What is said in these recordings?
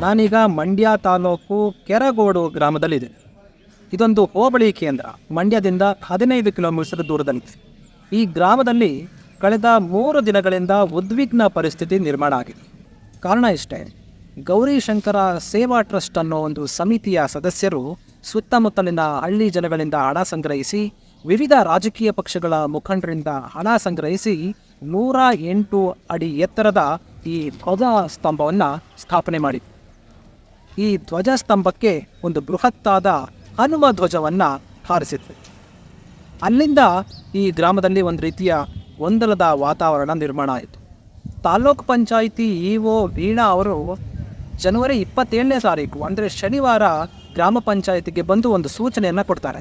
ನಾನೀಗ ಮಂಡ್ಯ ತಾಲೂಕು ಕೆರಗೋಡು ಗ್ರಾಮದಲ್ಲಿದೆ. ಇದೊಂದು ಹೋಬಳಿ ಕೇಂದ್ರ. ಮಂಡ್ಯದಿಂದ ಹದಿನೈದು ಕಿಲೋಮೀಟರ್ ದೂರದಲ್ಲಿದೆ. ಈ ಗ್ರಾಮದಲ್ಲಿ ಕಳೆದ ಮೂರು ದಿನಗಳಿಂದ ಉದ್ವಿಗ್ನ ಪರಿಸ್ಥಿತಿ ನಿರ್ಮಾಣ ಆಗಿದೆ. ಕಾರಣ ಇಷ್ಟೇ. ಗೌರಿಶಂಕರ ಸೇವಾ ಟ್ರಸ್ಟ್ ಅನ್ನೋ ಒಂದು ಸಮಿತಿಯ ಸದಸ್ಯರು ಸುತ್ತಮುತ್ತಲಿನ ಹಳ್ಳಿ ಜನಗಳಿಂದ ಹಣ ಸಂಗ್ರಹಿಸಿ, ವಿವಿಧ ರಾಜಕೀಯ ಪಕ್ಷಗಳ ಮುಖಂಡರಿಂದ ಹಣ ಸಂಗ್ರಹಿಸಿ ನೂರ ಎಂಟು ಅಡಿ ಎತ್ತರದ ಈ ಧ್ವಜ ಸ್ತಂಭವನ್ನು ಸ್ಥಾಪನೆ ಮಾಡಿದೆ ಈ ಧ್ವಜಸ್ತಂಭಕ್ಕೆ ಒಂದು ಬೃಹತ್ತಾದ ಹನುಮ ಧ್ವಜವನ್ನು ಹಾರಿಸಿತ್ತು ಅಲ್ಲಿಂದ ಈ ಗ್ರಾಮದಲ್ಲಿ ಒಂದು ರೀತಿಯ ಗೊಂದಲದ ವಾತಾವರಣ ನಿರ್ಮಾಣ ಆಯಿತು. ತಾಲೂಕ್ ಪಂಚಾಯಿತಿ ಇ ಒ ವೀಣಾ ಅವರು ಜನವರಿ ಇಪ್ಪತ್ತೇಳನೇ ತಾರೀಕು, ಅಂದರೆ ಶನಿವಾರ ಗ್ರಾಮ ಪಂಚಾಯಿತಿಗೆ ಬಂದು ಒಂದು ಸೂಚನೆಯನ್ನು ಕೊಡ್ತಾರೆ.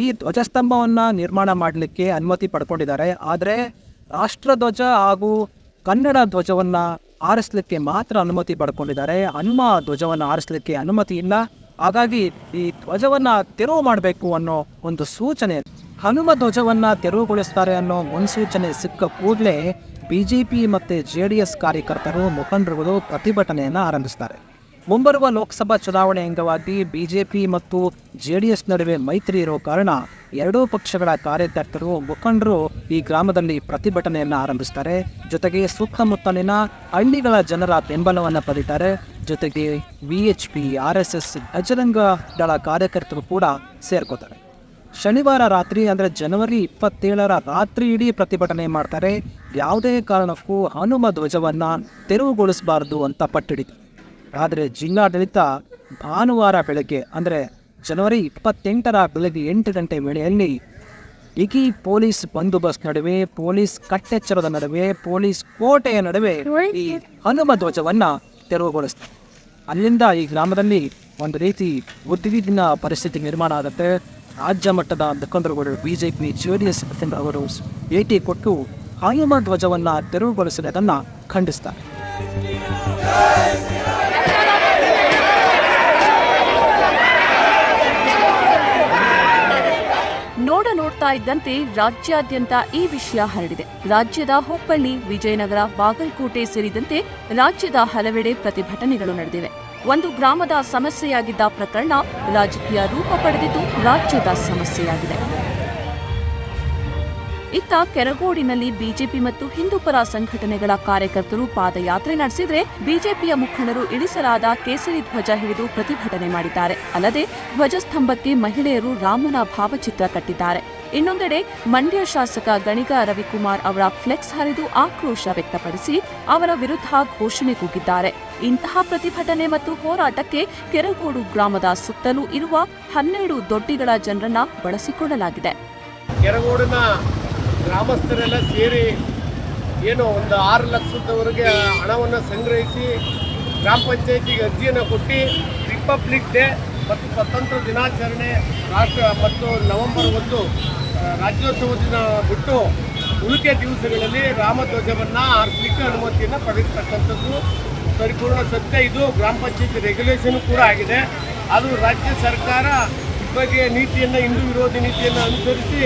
ಈ ಧ್ವಜಸ್ತಂಭವನ್ನು ನಿರ್ಮಾಣ ಮಾಡಲಿಕ್ಕೆ ಅನುಮತಿ ಪಡ್ಕೊಂಡಿದ್ದಾರೆ. ಆದರೆ ರಾಷ್ಟ್ರಧ್ವಜ ಹಾಗೂ ಕನ್ನಡ ಧ್ವಜವನ್ನು ಆರಿಸಲಿಕ್ಕೆ ಮಾತ್ರ ಅನುಮತಿ ಪಡ್ಕೊಂಡಿದ್ದಾರೆ. ಹನುಮ ಧ್ವಜವನ್ನು ಆರಿಸ್ಲಿಕ್ಕೆ ಅನುಮತಿ ಇಲ್ಲ. ಹಾಗಾಗಿ ಈ ಧ್ವಜವನ್ನು ತೆರವು ಮಾಡಬೇಕು ಅನ್ನೋ ಒಂದು ಸೂಚನೆ, ಹನುಮ ಧ್ವಜವನ್ನು ತೆರವುಗೊಳಿಸ್ತಾರೆ ಅನ್ನೋ ಮುನ್ಸೂಚನೆ ಸಿಕ್ಕ ಕೂಡಲೇ ಬಿ ಜೆ ಪಿ ಮತ್ತು ಜೆ ಡಿ ಎಸ್ ಕಾರ್ಯಕರ್ತರು ಮುಖಂಡರುಗಳು ಪ್ರತಿಭಟನೆಯನ್ನು ಆರಂಭಿಸ್ತಾರೆ. ಮುಂಬರುವ ಲೋಕಸಭಾ ಚುನಾವಣೆ ಅಂಗವಾಗಿ ಬಿ ಜೆ ಪಿ ಮತ್ತು ಜೆ ಡಿ ಎಸ್ ನಡುವೆ ಮೈತ್ರಿ ಇರೋ ಕಾರಣ ಎರಡೂ ಪಕ್ಷಗಳ ಕಾರ್ಯಕರ್ತರು, ಮುಖಂಡರು ಈ ಗ್ರಾಮದಲ್ಲಿ ಪ್ರತಿಭಟನೆಯನ್ನು ಆರಂಭಿಸ್ತಾರೆ. ಜೊತೆಗೆ ಸುತ್ತಮುತ್ತಲಿನ ಹಳ್ಳಿಗಳ ಜನರ ಬೆಂಬಲವನ್ನು ಪಡೀತಾರೆ. ಜೊತೆಗೆ V H P R S S Bajrang Dal ಕಾರ್ಯಕರ್ತರು ಕೂಡ ಸೇರ್ಕೋತಾರೆ. ಶನಿವಾರ ರಾತ್ರಿ ಅಂದರೆ ಜನವರಿ ಇಪ್ಪತ್ತೇಳರ ರಾತ್ರಿ ಇಡೀ ಪ್ರತಿಭಟನೆ ಮಾಡ್ತಾರೆ. ಯಾವುದೇ ಕಾರಣಕ್ಕೂ ಹನುಮ ಧ್ವಜವನ್ನು ತೆರವುಗೊಳಿಸಬಾರದು ಅಂತ ಪಟ್ಟಿಡಿತು ಆದರೆ ಜಿಲ್ಲಾಡಳಿತ ಭಾನುವಾರ ಬೆಳಗ್ಗೆ ಅಂದರೆ ಜನವರಿ ಇಪ್ಪತ್ತೆಂಟರ ಬೆಳಗ್ಗೆ ಎಂಟು ಗಂಟೆ ವೇಳೆಯಲ್ಲಿ ಇಗಿ ಪೊಲೀಸ್ ಬಂದೋಬಸ್ತ್ ನಡುವೆ, ಪೊಲೀಸ್ ಕಟ್ಟೆಚ್ಚರದ ನಡುವೆ, ಪೊಲೀಸ್ ಕೋಟೆಯ ನಡುವೆ ಈ ಹನುಮ ಧ್ವಜವನ್ನು ತೆರವುಗೊಳಿಸ್ತಾರೆ ಅಲ್ಲಿಂದ ಈ ಗ್ರಾಮದಲ್ಲಿ ಒಂದು ರೀತಿ ಉದ್ವಿಗ್ನ ಪರಿಸ್ಥಿತಿ ನಿರ್ಮಾಣ ಆಗುತ್ತೆ. ರಾಜ್ಯ ಮಟ್ಟದ ಮುಖಂಡರುಗಳು B J P J D S ಅವರು ಭೇಟಿ ಕೊಟ್ಟು ಹನುಮ ಧ್ವಜವನ್ನು ತೆರವುಗೊಳಿಸಿರುವುದನ್ನು ಖಂಡಿಸ್ತಾರೆ. ನೋಡ್ತಾ ಇದ್ದಂತೆ ರಾಜ್ಯಾದ್ಯಂತ ಈ ವಿಷಯ ಹರಡಿದೆ. ರಾಜ್ಯದ ಹುಬ್ಬಳ್ಳಿ, ವಿಜಯನಗರ, ಬಾಗಲಕೋಟೆ ಸೇರಿದಂತೆ ರಾಜ್ಯದ ಹಲವೆಡೆ ಪ್ರತಿಭಟನೆಗಳು ನಡೆದಿವೆ. ಒಂದು ಗ್ರಾಮದ ಸಮಸ್ಯೆಯಾಗಿದ್ದ ಪ್ರಕರಣ ರಾಜಕೀಯ ರೂಪ ಪಡೆದಿದ್ದು ರಾಜ್ಯದ ಸಮಸ್ಯೆಯಾಗಿದೆ. ಇತ್ತ ಕೆರಗೋಡಿನಲ್ಲಿ ಬಿಜೆಪಿ ಮತ್ತು ಹಿಂದೂಪರ ಸಂಘಟನೆಗಳ ಕಾರ್ಯಕರ್ತರು ಪಾದಯಾತ್ರೆ ನಡೆಸಿದ್ರೆ ಬಿಜೆಪಿಯ ಮುಖಂಡರು ಇಳಿಸಲಾದ ಕೇಸರಿ ಧ್ವಜ ಹಿಡಿದು ಪ್ರತಿಭಟನೆ ಮಾಡಿದ್ದಾರೆ. ಅಲ್ಲದೆ ಧ್ವಜಸ್ತಂಭಕ್ಕೆ ಮಹಿಳೆಯರು ರಾಮನ ಭಾವಚಿತ್ರ ಕಟ್ಟಿದ್ದಾರೆ. ಇನ್ನೊಂದೆಡೆ ಮಂಡ್ಯ ಶಾಸಕ ಗಣಿಗ ರವಿಕುಮಾರ್ ಅವರ ಫ್ಲೆಕ್ಸ್ ಹರಿದು ಆಕ್ರೋಶ ವ್ಯಕ್ತಪಡಿಸಿ ಅವರ ವಿರುದ್ಧ ಘೋಷಣೆ ಕೂಗಿದ್ದಾರೆ. ಇಂತಹ ಪ್ರತಿಭಟನೆ ಮತ್ತು ಹೋರಾಟಕ್ಕೆ ಕೆರಗೋಡು ಗ್ರಾಮದ ಸುತ್ತಲೂ ಇರುವ ಹನ್ನೆರಡು ದೊಡ್ಡಿಗಳ ಜನರನ್ನ ಬಳಸಿಕೊಳ್ಳಲಾಗಿದೆ. ಕೆರಗೋಡಿನ ಗ್ರಾಮಸ್ಥರೆಲ್ಲ ಸೇರಿ ಏನು ಒಂದು ಆರು ಲಕ್ಷದವರೆಗೆ ಹಣವನ್ನು ಸಂಗ್ರಹಿಸಿ ಗ್ರಾಮ ಪಂಚಾಯತಿಗೆ ಅರ್ಜಿಯನ್ನು ಕೊಟ್ಟು ರಿಪಬ್ಲಿಕ್ ಡೇ ಮತ್ತು ಸ್ವತಂತ್ರ ದಿನಾಚರಣೆ ರಾಷ್ಟ್ರ ಮತ್ತು ನವೆಂಬರ್ ಒಂದು ರಾಜ್ಯೋತ್ಸವ ದಿನ ಬಿಟ್ಟು ಉಳಿಕೆ ದಿವಸಗಳಲ್ಲಿ ರಾಮಧ್ವಜವನ್ನು ಆರಿಸಲಿಕ್ಕೆ ಅನುಮತಿಯನ್ನು ಪಡೆದಿರ್ತಕ್ಕಂಥದ್ದು. ಪರಿಪೂರ್ಣ ಸತ್ಯ ಇದು. ಗ್ರಾಮ ಪಂಚಾಯತಿ ರೆಗ್ಯುಲೇಷನ್ ಕೂಡ ಆಗಿದೆ. ಅದು ರಾಜ್ಯ ಸರ್ಕಾರ ಬಗ್ಗೆ ನೀತಿಯನ್ನು, ಹಿಂದೂ ವಿರೋಧಿ ನೀತಿಯನ್ನು ಅನುಸರಿಸಿ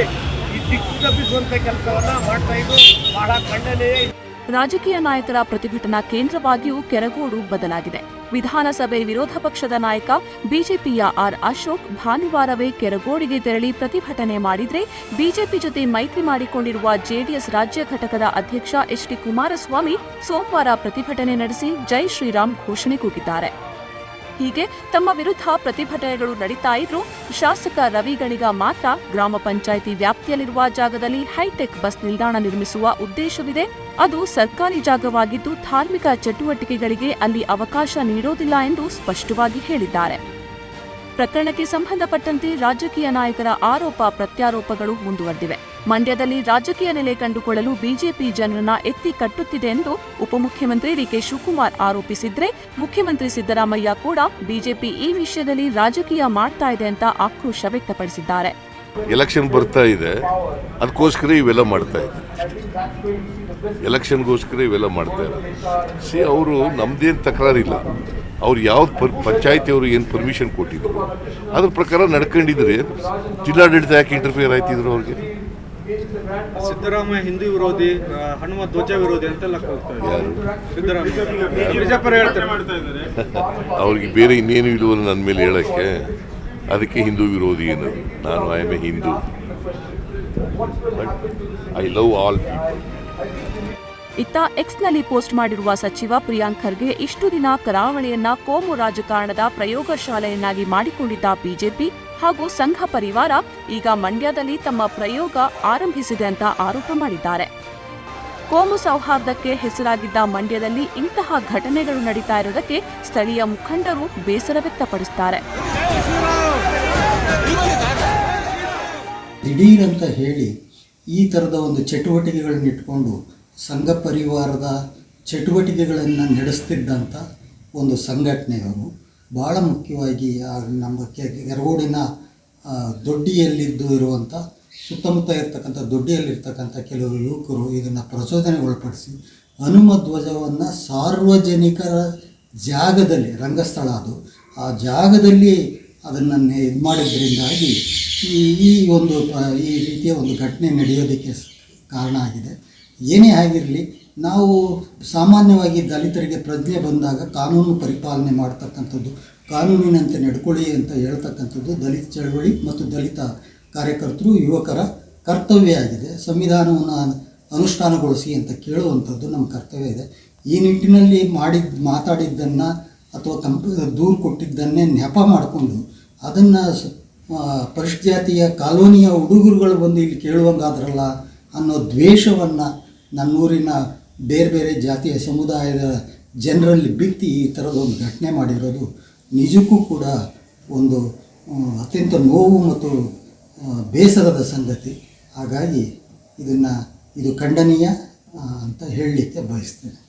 ಈ ದಿಕ್ಕು ತಪ್ಪಿಸುವಂಥ ಕೆಲಸವನ್ನು ಮಾಡ್ತಾ ಇದ್ದು, ಬಹಳ ಖಂಡನೀಯ ರಾಜಕೀಯ ನಾಯಕರ ಪ್ರತಿಭಟನಾ ಕೇಂದ್ರವಾಗಿಯೂ ಕೆರಗೋಡು ಬದಲಾಗಿದೆ. ವಿಧಾನಸಭೆ ವಿರೋಧ ಪಕ್ಷದ ನಾಯಕ ಬಿಜೆಪಿಯ ಆರ್ ಅಶೋಕ್ ಭಾನುವಾರವೇ ಕೆರಗೋಡಿಗೆ ತೆರಳಿ ಪ್ರತಿಭಟನೆ ಮಾಡಿದರೆ ಬಿಜೆಪಿ ಜೊತೆ ಮೈತ್ರಿ ಮಾಡಿಕೊಂಡಿರುವ ಜೆಡಿಎಸ್ ರಾಜ್ಯ ಘಟಕದ ಅಧ್ಯಕ್ಷ ಎಚ್ ಡಿ ಕುಮಾರಸ್ವಾಮಿ ಸೋಮವಾರ ಪ್ರತಿಭಟನೆ ನಡೆಸಿ ಜೈ ಶ್ರೀರಾಮ್ ಘೋಷಣೆ ಕೂಗಿದ್ದಾರೆ. ಹೀಗೆ ತಮ್ಮ ವಿರುದ್ಧ ಪ್ರತಿಭಟನೆಗಳು ನಡೀತಾ ಇದ್ರು ಶಾಸಕ ರವಿ ಗಣಿಗ ಮಾತ್ರ ಗ್ರಾಮ ಪಂಚಾಯಿತಿ ವ್ಯಾಪ್ತಿಯಲ್ಲಿರುವ ಜಾಗದಲ್ಲಿ ಹೈಟೆಕ್ ಬಸ್ ನಿಲ್ದಾಣ ನಿರ್ಮಿಸುವ ಉದ್ದೇಶವಿದೆ. ಅದು ಸರ್ಕಾರಿ ಜಾಗವಾಗಿದ್ದು ಧಾರ್ಮಿಕ ಚಟುವಟಿಕೆಗಳಿಗೆ ಅಲ್ಲಿ ಅವಕಾಶ ನೀಡೋದಿಲ್ಲ ಎಂದು ಸ್ಪಷ್ಟವಾಗಿ ಹೇಳಿದ್ದಾರೆ. ಪ್ರಕರಣಕ್ಕೆ ಸಂಬಂಧಪಟ್ಟಂತೆ ರಾಜಕೀಯ ನಾಯಕರ ಆರೋಪ ಪ್ರತ್ಯಾರೋಪಗಳು ಮುಂದುವರೆದಿವೆ. ಮಂಡ್ಯದಲ್ಲಿ ರಾಜಕೀಯ ನೆಲೆ ಕಂಡುಕೊಳ್ಳಲು ಬಿಜೆಪಿ ಜನರನ್ನ ಎತ್ತಿ ಕಟ್ಟುತ್ತಿದೆ ಎಂದು ಉಪಮುಖ್ಯಮಂತ್ರಿ ಡಿಕೆ ಶಿವಕುಮಾರ್ ಆರೋಪಿಸಿದ್ರೆ ಮುಖ್ಯಮಂತ್ರಿ ಸಿದ್ದರಾಮಯ್ಯ ಕೂಡ ಬಿಜೆಪಿ ಈ ವಿಷಯದಲ್ಲಿ ರಾಜಕೀಯ ಮಾಡ್ತಾ ಇದೆ ಅಂತ ಆಕ್ರೋಶ ವ್ಯಕ್ತಪಡಿಸಿದ್ದಾರೆ. ಎಲೆಕ್ಷನ್ ಬರ್ತಾ ಇದೆ. ಅದಕ್ಕೋಸ್ಕರ ಇವೆಲ್ಲ ಮಾಡ್ತಾ ಇದ್ದಾರೆ. ಎಲೆಕ್ಷನ್ಗೋಸ್ಕರ ಇವೆಲ್ಲ ಮಾಡ್ತಾ ಇರೋದು. ಸಿ ಅವರು ನಮ್ದೇನು ತಕರಾರಿಲ್ಲ. ಅವ್ರು ಯಾವ್ದು ಪರ್ ಪಂಚಾಯತಿ ಅವರು ಏನು ಪರ್ಮಿಷನ್ ಕೊಟ್ಟಿದ್ರು ಅದ್ರ ಪ್ರಕಾರ ನಡ್ಕೊಂಡಿದ್ರೆ ಜಿಲ್ಲಾಡಳಿತ ಯಾಕೆ ಇಂಟರ್ಫಿಯರ್ ಆಯ್ತಿದ್ರು ಅವ್ರಿಗೆ? ಸಿದ್ದರಾಮಯ್ಯ ಹಿಂದೂ ವಿರೋಧಿ ಹನುಮ ಧ್ವಜ ವಿರೋಧಿ ಅಂತೆಲ್ಲ ಅವ್ರಿಗೆ ಬೇರೆ ಇನ್ನೇನು ಇಲ್ವಲ್ಲ ನನ್ನ ಮೇಲೆ ಹೇಳಕ್ಕೆ. ಅದಕ್ಕೆ ಹಿಂದೂ ವಿರೋಧಿ ಏನದು? ನಾನು I am a Hindu I love all people ಇತ್ತ ಎಕ್ಸ್ನಲ್ಲಿ ಪೋಸ್ಟ್ ಮಾಡಿರುವ ಸಚಿವ ಪ್ರಿಯಾಂಕ್ ಖರ್ಗೆ ಇಷ್ಟು ದಿನ ಕರಾವಳಿಯನ್ನ ಕೋಮು ರಾಜಕಾರಣದ ಪ್ರಯೋಗಶಾಲೆಯನ್ನಾಗಿ ಮಾಡಿಕೊಂಡಿದ್ದ ಬಿಜೆಪಿ ಹಾಗೂ ಸಂಘ ಪರಿವಾರ ಈಗ ಮಂಡ್ಯದಲ್ಲಿ ತಮ್ಮ ಪ್ರಯೋಗ ಆರಂಭಿಸಿದೆ ಅಂತ ಆರೋಪ ಮಾಡಿದ್ದಾರೆ. ಕೋಮು ಸೌಹಾರ್ದಕ್ಕೆ ಹೆಸರಾಗಿದ್ದ ಮಂಡ್ಯದಲ್ಲಿ ಇಂತಹ ಘಟನೆಗಳು ನಡೀತಾ ಇರುವುದಕ್ಕೆ ಸ್ಥಳೀಯ ಮುಖಂಡರು ಬೇಸರ ವ್ಯಕ್ತಪಡಿಸುತ್ತಾರೆ ದಿಢೀರಂತ ಹೇಳಿ ಈ ಥರದ ಒಂದು ಚಟುವಟಿಕೆಗಳನ್ನ ಇಟ್ಕೊಂಡು ಸಂಘ ಪರಿವಾರದ ಚಟುವಟಿಕೆಗಳನ್ನು ನಡೆಸ್ತಿದ್ದಂಥ ಒಂದು ಸಂಘಟನೆಯವರು. ಭಾಳ ಮುಖ್ಯವಾಗಿ ನಮ್ಮ ಕೆರಗೋಡಿನ ದೊಡ್ಡಿಯಲ್ಲಿದ್ದು ಇರುವಂಥ ಸುತ್ತಮುತ್ತ ಇರ್ತಕ್ಕಂಥ ದೊಡ್ಡಿಯಲ್ಲಿರ್ತಕ್ಕಂಥ ಕೆಲವು ಯುವಕರು ಇದನ್ನು ಪ್ರಚೋದನೆಗೊಳಪಡಿಸಿ ಹನುಮ ಧ್ವಜವನ್ನು ಸಾರ್ವಜನಿಕರ ಜಾಗದಲ್ಲಿ, ರಂಗಸ್ಥಳ ಅದು, ಆ ಜಾಗದಲ್ಲಿ ಅದನ್ನು ಇದು ಮಾಡಿದ್ದರಿಂದಾಗಿ ಈ ಈ ಒಂದು ಈ ರೀತಿಯ ಒಂದು ಘಟನೆ ನಡೆಯೋದಕ್ಕೆ ಕಾರಣ ಆಗಿದೆ. ಏನೇ ಆಗಿರಲಿ, ನಾವು ಸಾಮಾನ್ಯವಾಗಿ ದಲಿತರಿಗೆ ಪ್ರಜ್ಞೆ ಬಂದಾಗ ಕಾನೂನು ಪರಿಪಾಲನೆ ಮಾಡ್ತಕ್ಕಂಥದ್ದು, ಕಾನೂನಿನಂತೆ ನಡ್ಕೊಳ್ಳಿ ಅಂತ ಹೇಳ್ತಕ್ಕಂಥದ್ದು ದಲಿತ ಚಳವಳಿ ಮತ್ತು ದಲಿತ ಕಾರ್ಯಕರ್ತರು, ಯುವಕರ ಕರ್ತವ್ಯ ಆಗಿದೆ. ಸಂವಿಧಾನವನ್ನು ಅನುಷ್ಠಾನಗೊಳಿಸಿ ಅಂತ ಕೇಳುವಂಥದ್ದು ನಮ್ಮ ಕರ್ತವ್ಯ ಇದೆ. ಈ ನಿಟ್ಟಿನಲ್ಲಿ ಮಾಡಿದ, ಮಾತಾಡಿದ್ದನ್ನು ಅಥವಾ ಕಂಪ್ ದೂರು ಕೊಟ್ಟಿದ್ದನ್ನೇ ನೆಪ ಮಾಡಿಕೊಂಡು ಅದನ್ನು ಪರಿಶ್ ಜಾತಿಯ ಕಾಲೋನಿಯ ಹುಡುಗರುಗಳು ಬಂದು ಇಲ್ಲಿ ಕೇಳುವಂಗಾದ್ರಲ್ಲ ಅನ್ನೋ ದ್ವೇಷವನ್ನು ನನ್ನೂರಿನ ಬೇರೆ ಬೇರೆ ಜಾತಿಯ ಸಮುದಾಯದ ಜನರಲ್ಲಿ ಬಿತ್ತಿ ಈ ಥರದ ಒಂದು ಘಟನೆ ಮಾಡಿರೋದು ನಿಜಕ್ಕೂ ಕೂಡ ಒಂದು ಅತ್ಯಂತ ನೋವು ಮತ್ತು ಬೇಸರದ ಸಂಗತಿ. ಹಾಗಾಗಿ ಇದನ್ನು, ಇದು ಖಂಡನೀಯ ಅಂತ ಹೇಳಲಿಕ್ಕೆ ಬಯಸ್ತೇನೆ.